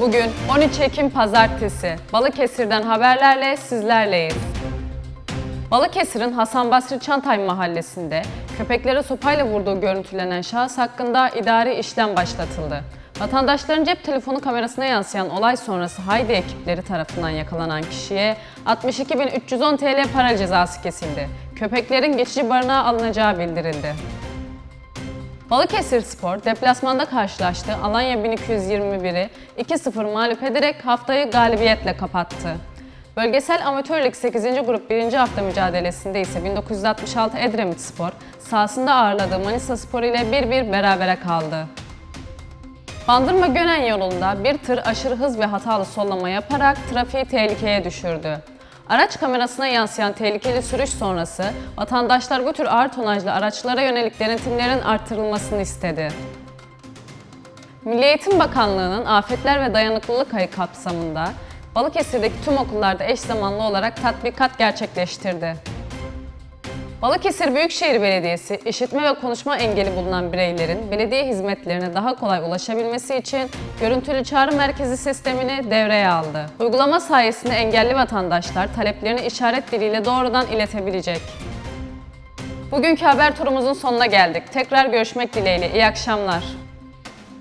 Bugün 13 Ekim Pazartesi. Balıkesir'den haberlerle sizlerleyiz. Balıkesir'in Hasan Basri Çantay mahallesinde köpeklere sopayla vurduğu görüntülenen şahıs hakkında idari işlem başlatıldı. Vatandaşların cep telefonu kamerasına yansıyan olay sonrası Haydi ekipleri tarafından yakalanan kişiye 62.310 TL para cezası kesildi. Köpeklerin geçici barınağa alınacağı bildirildi. Balıkesir Spor deplasmanda karşılaştığı Alanya 1221'i 2-0 mağlup ederek haftayı galibiyetle kapattı. Bölgesel Amatör Lig 8. Grup 1. hafta mücadelesinde ise 1966 Edremit Spor sahasında ağırladığı Manisa Spor ile 1-1 berabere kaldı. Bandırma Gönen yolunda bir tır aşırı hız ve hatalı sollama yaparak trafiği tehlikeye düşürdü. Araç kamerasına yansıyan tehlikeli sürüş sonrası vatandaşlar bu tür ağır tonajlı araçlara yönelik denetimlerin artırılmasını istedi. Milli Eğitim Bakanlığı'nın Afetler ve Dayanıklılık Ayı kapsamında Balıkesir'deki tüm okullarda eş zamanlı olarak tatbikat gerçekleştirdi. Balıkesir Büyükşehir Belediyesi, işitme ve konuşma engeli bulunan bireylerin belediye hizmetlerine daha kolay ulaşabilmesi için görüntülü çağrı merkezi sistemini devreye aldı. Uygulama sayesinde engelli vatandaşlar taleplerini işaret diliyle doğrudan iletebilecek. Bugünkü haber turumuzun sonuna geldik. Tekrar görüşmek dileğiyle. İyi akşamlar.